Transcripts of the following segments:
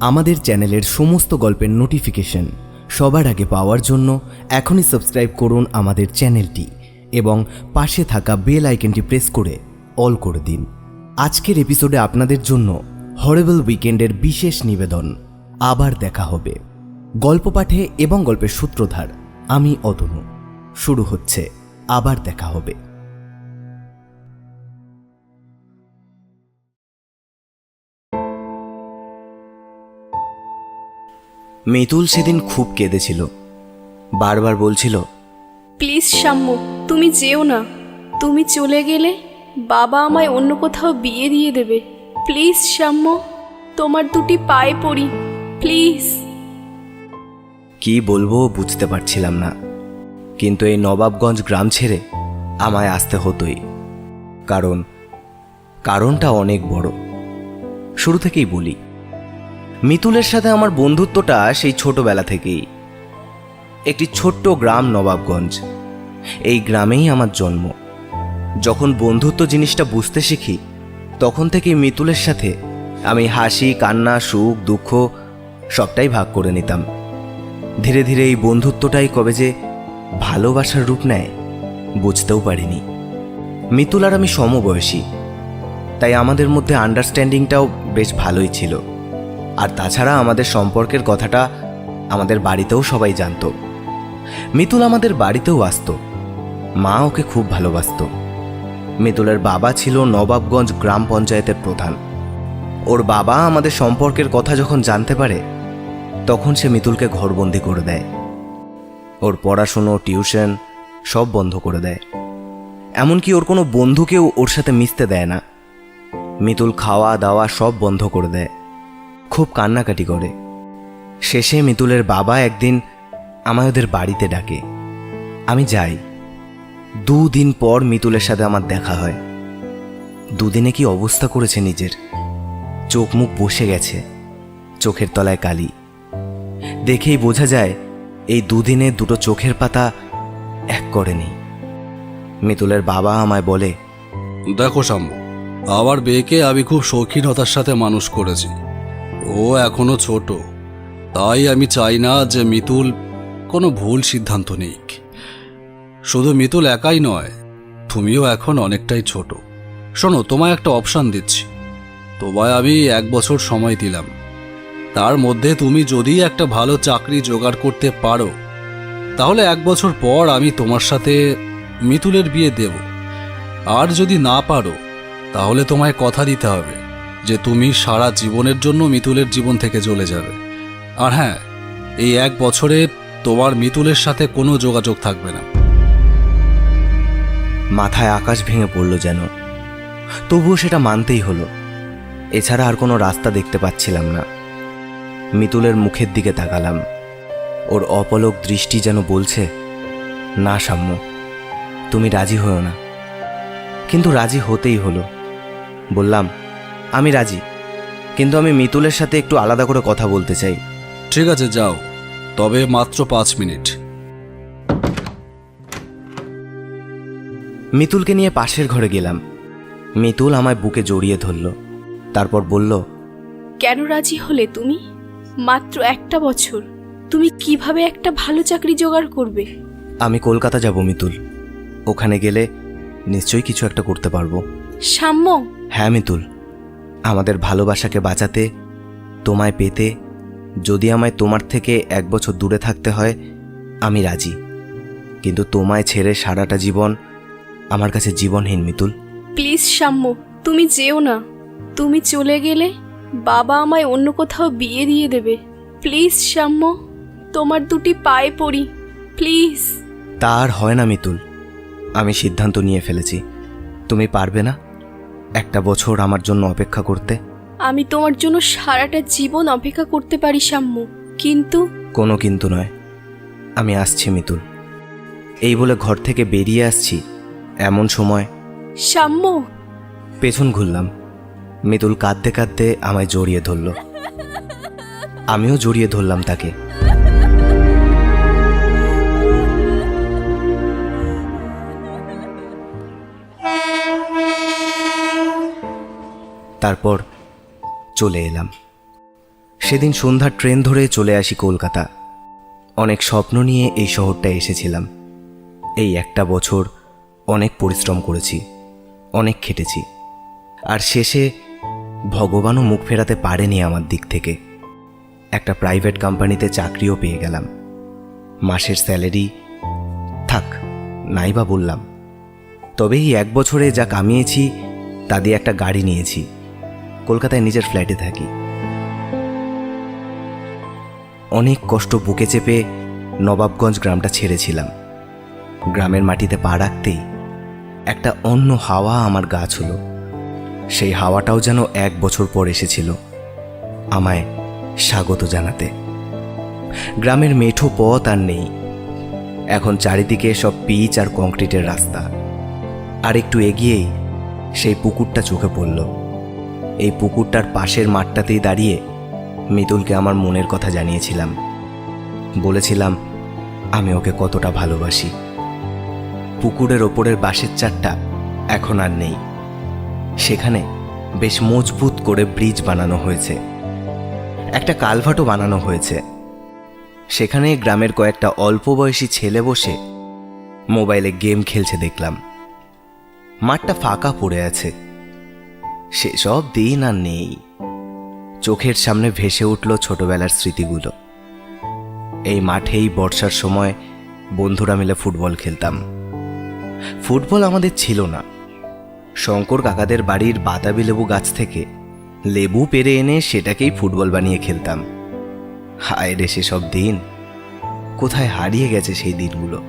আমাদের চ্যানেলের সমস্ত গল্পের নোটিফিকেশন সবার আগে পাওয়ার জন্য এখনই সাবস্ক্রাইব করুন আমাদের চ্যানেলটি এবং পাশে থাকা বেল আইকনটি প্রেস করে অল করে দিন। আজকের এপিসোডে আপনাদের জন্য হরেবল উইকেন্ডের বিশেষ নিবেদন। আবার দেখা হবে। গল্প পাঠে এবং গল্পের সূত্রধার আমি অতনু শুরু হচ্ছে। আবার দেখা হবে। মিতুল সেদিন খুব কেঁদেছিল। বারবার বলছিল প্লিজ সাম্য তুমি যেও না। তুমি চলে গেলে বাবা আমায় অন্য কোথাও বিয়ে দিয়ে দেবে। প্লিজ সাম্য তোমার দুটি পায়ে পড়ি। প্লিজ। কি বলব বুঝতে পারছিলাম না। কিন্তু এই নবাবগঞ্জ গ্রাম ছেড়ে আমায় আসতে হতোই। কারণ কারণটা অনেক বড়। শুরু থেকেই বলি মিতুলের সাথে আমার বন্ধুত্বটা সেই ছোটবেলা থেকেই। একটি ছোট্ট গ্রাম নবাবগঞ্জ। এই গ্রামেই আমার জন্ম। যখন বন্ধুত্ব জিনিসটা বুঝতে শিখি, তখন থেকেই মিতুলের সাথে আমি হাসি, কান্না, সুখ, দুঃখ সবটাই ভাগ করে নিতাম। ধীরে ধীরে এই বন্ধুত্বটাই কবে যে ভালোবাসার রূপ নেয়, বুঝতেও পারিনি। মিতুল আর আমি সমবয়সী, তাই আমাদের মধ্যে আন্ডারস্ট্যান্ডিংটাও বেশ ভালোই ছিল। আর তাছাড়া আমাদের সম্পর্কের কথাটা আমাদের বাড়িতেও সবাই জানতো। মিতুল আমাদের বাড়িতেও আসতো। মা ওকে খুব ভালোবাসতো। মিতুলের বাবা ছিল নবাবগঞ্জ গ্রাম পঞ্চায়েতের প্রধান। ওর বাবা আমাদের সম্পর্কের কথা যখন জানতে পারে, তখন সে মিতুলকে ঘরবন্দি করে দেয়। ওর পড়াশুনো, টিউশন সব বন্ধ করে দেয়। এমনকি ওর কোনো বন্ধুকেও ওর সাথে মিশতে দেয় না। মিতুল খাওয়া দাওয়া সব বন্ধ করে দেয়। খুব কান্নাকাটি করে। শেষে মিতুলের বাবা একদিন আমায় ওদের বাড়িতে ডাকে। আমি যাই। দুদিন পর মিতুলের সাথে আমার দেখা হয়। দুদিনে কি অবস্থা করেছে নিজের। চোখ মুখ বসে গেছে। চোখের তলায় কালি। দেখেই বোঝা যায়, এই দুদিনে দুটো চোখের পাতা এক করেনি। মিতুলের বাবা আমায় বলে, দেখো শাম্য আমার মেয়েকে আমি খুব শৌখিনতার সাথে মানুষ করেছি। ও এখনও ছোট। তাই আমি চাই না যে মিতুল কোনো ভুল সিদ্ধান্ত নিক। শুধু মিতুল একাই নয়, তুমিও এখন অনেকটাই ছোট। শোনো, তোমায় একটা অপশান দিচ্ছি। তোমায় আমি এক বছর সময় দিলাম। তার মধ্যে তুমি যদি একটা ভালো চাকরি জোগাড় করতে পারো, তাহলে এক বছর পর আমি তোমার সাথে মিতুলের বিয়ে দেব। আর যদি না পারো, তাহলে তোমায় কথা দিতে হবে। যে তুমি সারা জীবনের জন্য মিতুলের জীবন থেকে চলে যাবে। আর হ্যাঁ এই এক বছরে তোমার মিতুলের সাথে কোনো যোগাযোগ থাকবে না। মাথায় আকাশ ভেঙে পড়ল যেন। তবুও সেটা মানতেই হলো। এছাড়া আর কোনো রাস্তা দেখতে পাচ্ছিলাম না। মিতুলের মুখের দিকে তাকালাম। ওর অপলক দৃষ্টি যেন বলছে, না সাম্য, তুমি রাজি হও না। কিন্তু রাজি হতেই হলো। বললাম আমি রাজি। কিন্তু আমি মিতুলের সাথে একটু আলাদা করে কথা বলতে চাই। ঠিক আছে যাও। তবে মাত্র পাঁচ মিনিট। মিতুলকে নিয়ে পাশের ঘরে গেলাম। মিতুল আমায় বুকে জড়িয়ে ধরল। তারপর বলল কেন রাজি হলে তুমি? মাত্র একটা বছর। তুমি কীভাবে একটা ভালো চাকরি জোগাড় করবে? আমি কলকাতা যাব মিতুল। ওখানে গেলে নিশ্চয়ই কিছু একটা করতে পারব। সাম্য? হ্যাঁ মিতুল। আমাদের ভালোবাসাকে বাঁচাতে তোমায় পেতে যদি আমায় তোমার থেকে এক বছর দূরে থাকতে হয় আমি রাজি। কিন্তু তোমায় ছেড়ে সারাটা জীবন আমার কাছে জীবনহীন মিতুল। প্লিজ সাম্য তুমি যেও না। তুমি চলে গেলে বাবা আমায় অন্য কোথাও বিয়ে দিয়ে দেবে। প্লিজ সাম্য তোমার দুটি পায়ে পড়ি। প্লিজ। তা আর হয় না মিতুল। আমি সিদ্ধান্ত নিয়ে ফেলেছি। তুমি পারবে না? একটা বছর আমার জন্য অপেক্ষা করতে। আমি তোমার জন্য সারাটা জীবন অপেক্ষা করতে পারি সাম্য কিন্তু কোনো কিন্তু নয়। আমি আসছি মিতুল। এই বলে ঘর থেকে বেরিয়ে আসছি এমন সময় সাম্য পেছন ঘুরলাম। মিতুল কাঁদতে কাঁদতে আমায় জড়িয়ে ধরল। আমিও জড়িয়ে ধরলাম তাকে। তারপর চলে এলাম। সেদিন সন্ধ্যার ট্রেন ধরে চলে আসি কলকাতা। অনেক স্বপ্ন নিয়ে এই শহরটা এসেছিলাম। এই একটা বছর অনেক পরিশ্রম করেছি, অনেক খেটেছি। আর শেষে ভগবানও মুখ ফেরাতে পারেনি আমার দিক থেকে। একটা প্রাইভেট কোম্পানিতে চাকরিও পেয়ে গেলাম। মাসের স্যালারি, থাক, নাই বা বললাম। তবে এই এক বছরে যা কামিয়েছি, তা দিয়ে একটা গাড়ি নিয়েছি। কলকাতায় নিজের ফ্ল্যাটে থাকি। অনেক কষ্ট বুকে চেপে নবাবগঞ্জ গ্রামটা ছেড়েছিলাম। গ্রামের মাটিতে পা রাখতেই একটা অন্য হাওয়া আমার গা ছিল। সেই হাওয়াটাও যেন এক বছর পর এসেছিল আমায় স্বাগত জানাতে। গ্রামের মেঠো পথ আর নেই। এখন চারিদিকে সব পিচ আর কংক্রিটের রাস্তা। আর একটু এগিয়েই সেই পুকুরটা চোখে পড়ল। এই পুকুরটার পাশের মাঠটাতেই দাঁড়িয়ে মিতুলকে আমার মনের কথা জানিয়েছিলাম। বলেছিলাম, আমি ওকে কতটা ভালোবাসি। পুকুরের ওপরের বাঁশের চারটা এখন আর নেই। সেখানে বেশ মজবুত করে ব্রিজ বানানো হয়েছে। একটা কালভাটও বানানো হয়েছে। সেখানে গ্রামের কয়েকটা অল্প বয়সী ছেলে বসে মোবাইলে গেম খেলছে দেখলাম। মাঠটা ফাঁকা পড়ে আছে। সেসব দিন আর নেই। চোখের সামনে ভেসে উঠল ছোটবেলার স্মৃতিগুলো। এই মাঠেই বর্ষার সময় বন্ধুরা মিলে ফুটবল খেলতাম। ফুটবল আমাদের ছিল না। শঙ্কর কাকাদের বাড়ির বাতাবি লেবু গাছ থেকে লেবু পেরে এনে সেটাকেই ফুটবল বানিয়ে খেলতাম। হায় রে সেসব দিন, কোথায় হারিয়ে গেছে সেই দিনগুলো।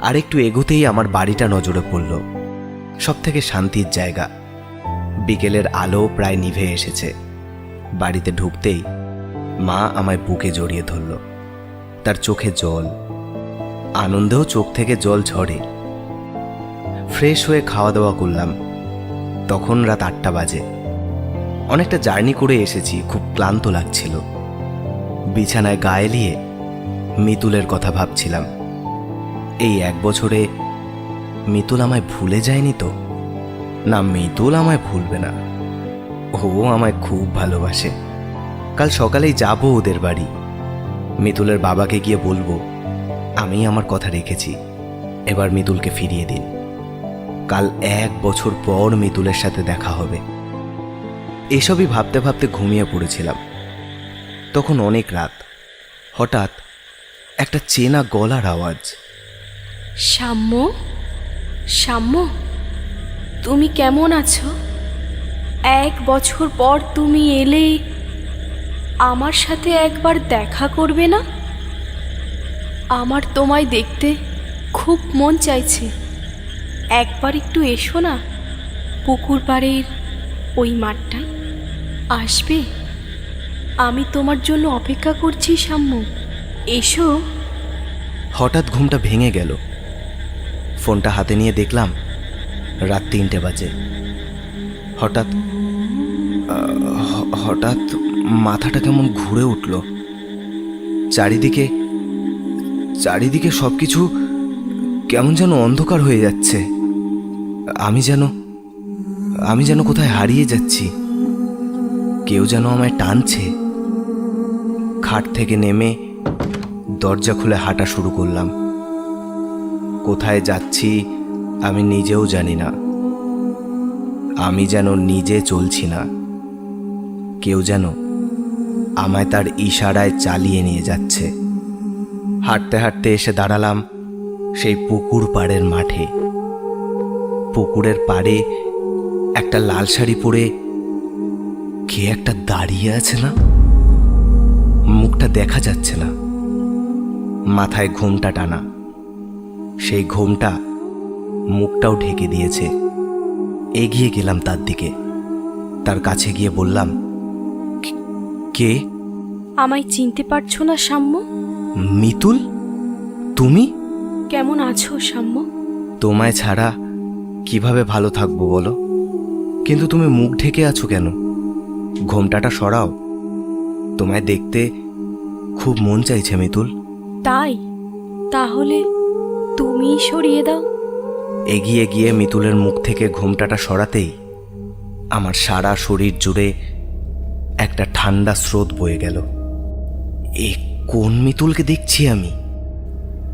আর একটু এগোতেই আমার বাড়িটা নজরে পড়ল। সব থেকে শান্তির জায়গা। বিকেলের আলো প্রায় নিভে এসেছে। বাড়িতে ঢুকতেই মা আমায় বুকে জড়িয়ে ধরল। তার চোখে জল, আনন্দেও চোখ থেকে জল ঝরে। ফ্রেশ হয়ে খাওয়া দাওয়া করলাম। তখন রাত আটটা বাজে। অনেকটা জার্নি করে এসেছি, খুব ক্লান্ত লাগছিল। বিছানায় গায়ে এলিয়ে মিতুলের কথা ভাবছিলাম। এই এক বছরে মিতুল আমায় ভুলে যায়নি তো? না মিতুল আমায় ভুলবে না। ও আমায় খুব ভালোবাসে। কাল সকালেই যাব ওদের বাড়ি। মিতুলের বাবাকে গিয়ে বলব, আমি আমার কথা রেখেছি। এবার মিতুলকে ফিরিয়ে দিন। কাল এক বছর পর মিতুলের সাথে দেখা হবে। এসবই ভাবতে ভাবতে ঘুমিয়ে পড়েছিলাম। তখন অনেক রাত। হঠাৎ একটা চেনা গলার আওয়াজ। সাম্য সাম্য তুমি কেমন আছো? এক বছর পর তুমি এলে আমার সাথে একবার দেখা করবে না? আমার তোমায় দেখতে খুব মন চাইছে। একবার একটু এসো না, পুকুর পাড়ের ওই মাঠটায়। আসবে? আমি তোমার জন্য অপেক্ষা করছি সাম্য এসো। হঠাৎ ঘুমটা ভেঙে গেল। ফোনটা হাতে নিয়ে দেখলাম রাত তিনটে বাজে। হঠাৎ হঠাৎ মাথাটা কেমন ঘুরে উঠল। চারিদিকে চারিদিকে সব কিছু কেমন যেন অন্ধকার হয়ে যাচ্ছে। আমি যেন আমি যেন কোথায় হারিয়ে যাচ্ছি। কেউ যেন আমায় টানছে। খাট থেকে নেমে দরজা খুলে হাঁটা শুরু করলাম। কোথায় যাচ্ছি আমি নিজেও জানি না। আমি যেন নিজে চলছি না। কেউ যেন আমায় তার ইশারায় চালিয়ে নিয়ে যাচ্ছে। হাঁটতে হাঁটতে এসে দাঁড়ালাম সেই পুকুর পাড়ের মাঠে। পুকুরের পাড়ে একটা লাল শাড়ি পরে কে একটা দাঁড়িয়ে আছে না? মুখটা দেখা যাচ্ছে না। মাথায় ঘোমটা টানা। সেই ঘোমটা মুখটাও ঢেকে দিয়েছে। এগিয়ে গেলাম তার দিকে। তার কাছে গিয়ে বললাম "কে- আমায় চিনতে পারছ না সাম্য মিতুল? তুমি? কেমন আছো সাম্য তোমায় ছাড়া কীভাবে ভালো থাকব বলো? কিন্তু তুমি মুখ ঢেকে আছো কেন? ঘোমটাটা সরাও। তোমায় দেখতে খুব মন চাইছে মিতুল। তাই? তাহলে তুমি সরিয়ে দাও। এগিয়ে গিয়ে মিতুলের মুখ থেকে ঘোমটাটা সরাতেই আমার সারা শরীর জুড়ে একটা ঠান্ডা স্রোত বয়ে গেল। এ কোন মিতুলকে দেখছি আমি?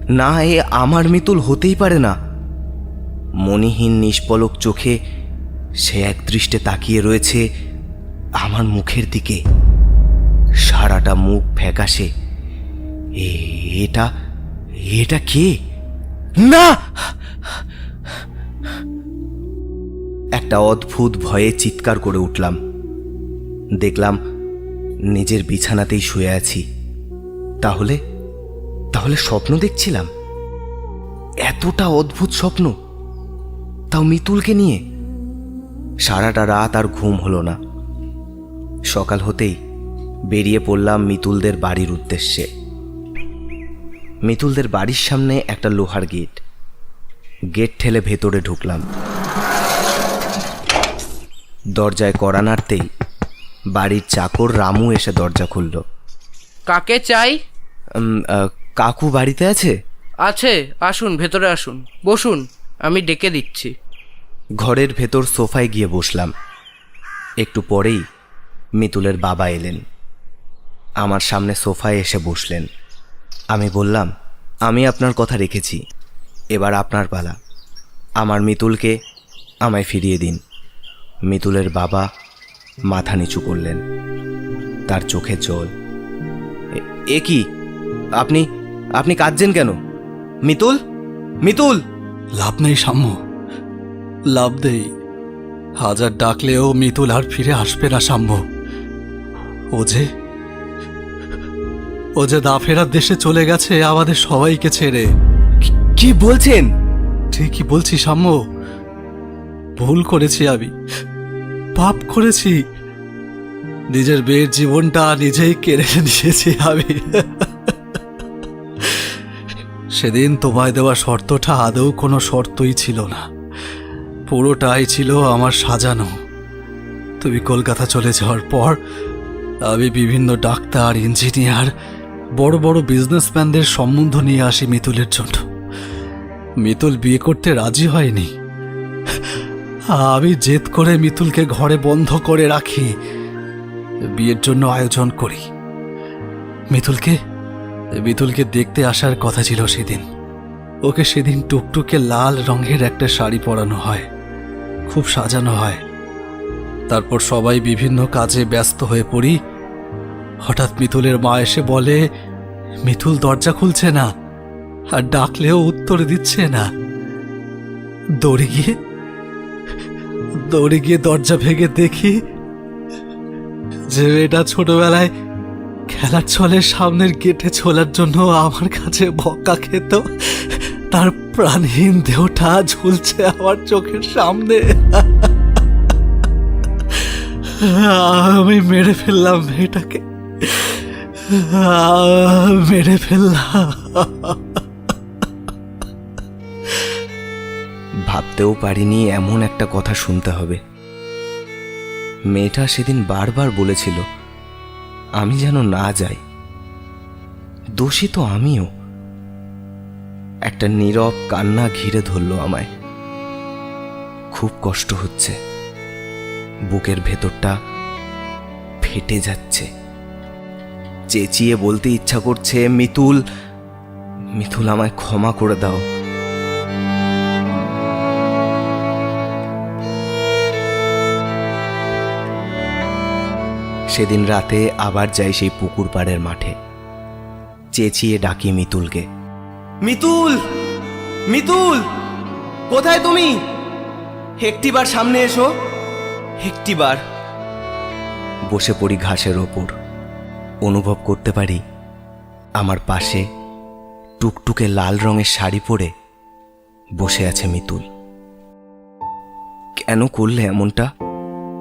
না, এ আমার মিতুল হতেই পারে না। মনিহীন নিষ্পলক চোখে সে এক দৃষ্টে তাকিয়ে রয়েছে আমার মুখের দিকে। সারাটা মুখ ফ্যাকাশে। এটা এটা কে? না! একটা অদ্ভুত ভয়ে চিৎকার করে উঠলাম। দেখলাম নিজের বিছানাতেই শুয়ে আছি। তাহলে তাহলে স্বপ্ন দেখছিলাম। এতটা অদ্ভুত স্বপ্ন। তাও মিতুলকে নিয়ে? সারাটা রাত আর ঘুম হলো না। সকাল হতেই বেরিয়ে পড়লাম মিতুলদের বাড়ির উদ্দেশ্যে। মিতুলদের বাড়ির সামনে একটা লোহার গেট। গেট ঠেলে ভেতরে ঢুকলাম। দরজায় কড়া নাড়তেই বাড়ির চাকর রামু এসে দরজা খুলল। কাকে চাই? কাকু বাড়িতে আছে? আছে আসুন ভেতরে আসুন। বসুন আমি ডেকে দিচ্ছি। ঘরের ভেতর সোফায় গিয়ে বসলাম। একটু পরেই মিতুলের বাবা এলেন। আমার সামনে সোফায় এসে বসলেন। আমি বললাম আমি আপনার কথা রেখেছি। এবার আপনার পালা। আমার মিতুলকে আমায় ফিরিয়ে দিন। মিতুলের বাবা মাথা নিচু করলেন। তার চোখে জল। এ- কি? আপনি আপনি কাঁদছেন কেন? মিতুল মিতুল লাভ নেই সাম্য। লাভ দেই। হাজার ডাকলেও মিতুল আর ফিরে আসবে না সাম্য। ও যে ও যে দাফেরার দেশে চলে গেছে আমাদের সবাইকে ছেড়ে। কি বলছেন? ঠিকই বলছি সাম্য। ভুল করেছি আমি। পাপ করেছি। নিজের মেয়ের জীবনটা নিজেই কেড়ে নিয়েছি আমি। সেদিন তোমায় দেওয়া শর্তটা আদৌ কোনো শর্তই ছিল না। পুরোটাই ছিল আমার সাজানো। তুমি কলকাতা চলে যাওয়ার পর আমি বিভিন্ন ডাক্তার, ইঞ্জিনিয়ার, বড় বড় বিজনেসম্যানদের সম্বন্ধ নিয়ে আসি মিতুলের জন্য। মিতুল বিয়ে করতে রাজি হয়নি। আমি জেদ করে মিতুলকে ঘরে বন্ধ করে রাখি। বিয়ের জন্য আয়োজন করি। মিতুলকে মিতুলকে দেখতে আসার কথা ছিল সেদিন। ওকে সেদিন টুকটুকে লাল রঙের একটা শাড়ি পরানো হয়। খুব সাজানো হয়। তারপর সবাই বিভিন্ন কাজে ব্যস্ত হয়ে পড়ি। হঠাৎ মিতুলের মা এসে বলে মিতুল দরজা খুলছে না। আর ডাকলেও উত্তর দিচ্ছে না। দৌড়ে গিয়ে দৌড়ে গিয়ে দরজা ভেঙে দেখি যে এটা ছোটবেলায় খেলার ছলে সামনের গেটে ছোলার জন্য আমার কাছে বকা খেত। তার প্রাণহীন দেহটা ঝুলছে আমার চোখের সামনে। আমি মেরে ফেললাম মেয়েটাকে। মেরে ফেললাম। ভাবতেও পারিনি এমন একটা কথা শুনতে হবে। মেয়েটা সেদিন বারবার বলেছিল, আমি যেন না যাই। দোষী তো আমিও। একটা নীরব কান্না ঘিরে ধরলো আমায়। খুব কষ্ট হচ্ছে। বুকের ভেতরটা ফেটে যাচ্ছে। চেঁচিয়ে বলতে ইচ্ছা করছে, মিতুল মিথুল আমায় ক্ষমা করে দাও। সেদিন রাতে আবার যাই সেই পুকুর পাড়ের মাঠে। চেঁচিয়ে ডাকি মিতুলকে। মিতুল! মিতুল! কোথায় তুমি? একটিবার সামনে এসো। একটিবার। বসে পড়ি ঘাসের ওপর। অনুভব করতে পারি আমার পাশে টুকটুকে লাল রঙের শাড়ি পরে বসে আছে মিতুল। কেন করলে এমনটা?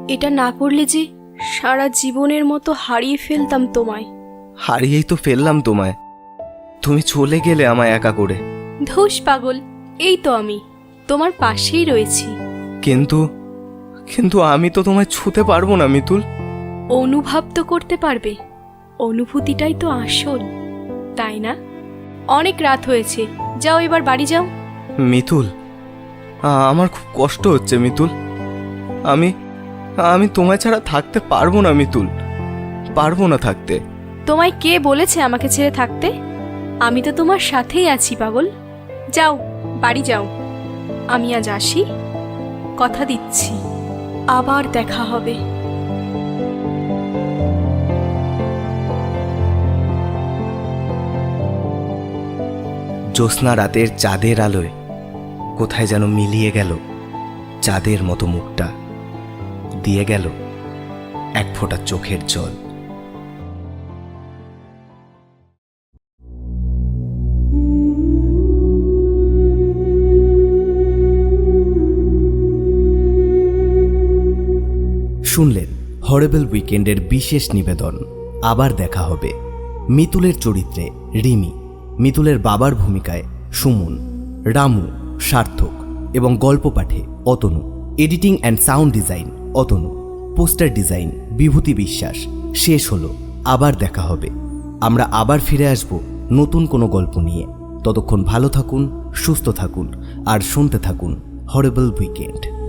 এটা না করলে যে সারা জীবনের মতো হারিয়ে ফেলতাম তোমায়। হারিয়েই তো ফেললাম তোমায়। তুমি চলে গেলে আমায় একা করে। ধুস পাগল এই তো আমি। তোমার পাশেই রয়েছি। কিন্তু কিন্তু আমি তো তোমায় ছুতে পারব না মিতুল। অনুভব তো করতে পারবে। অনুভূতিটাই তো আসল। তাই না? অনেক রাত হয়েছে। যাও এবার বাড়ি যাও। মিতুল আমার খুব কষ্ট হচ্ছে মিতুল। আমি আমি তোমায় ছাড়া থাকতে পারব না মিতুল। পারব না থাকতে। তোমায় কে বলেছে আমাকে ছেড়ে থাকতে? আমি তো তোমার সাথেই আছি পাগল। যাও বাড়ি যাও। আমি আজ আসি। কথা দিচ্ছি। আবার দেখা হবে। জ্যোৎস্না রাতের চাঁদের আলোয় কোথায় যেন মিলিয়ে গেল চাঁদের মতো মুখটা। দিয়ে গেল এক ফোঁটা চোখের জল। শুনলেন হরেবেল উইকেন্ডের বিশেষ নিবেদন। আবার দেখা হবে। মিতুলের চরিত্রে রিমি, মিতুলের বাবার ভূমিকায় সুমন, রামু, সার্থক এবং গল্প পাঠে Atanu. Editing and sound design Atanu, poster design, Bibhuti Biswas, শেষ হলো, আবার দেখা হবে। আমরা আবার ফিরে আসব নতুন কোনো গল্প নিয়ে। ততক্ষণ ভালো থাকুন, সুস্থ থাকুন, আর শুনতে থাকুন হরেবল উইকেন্ড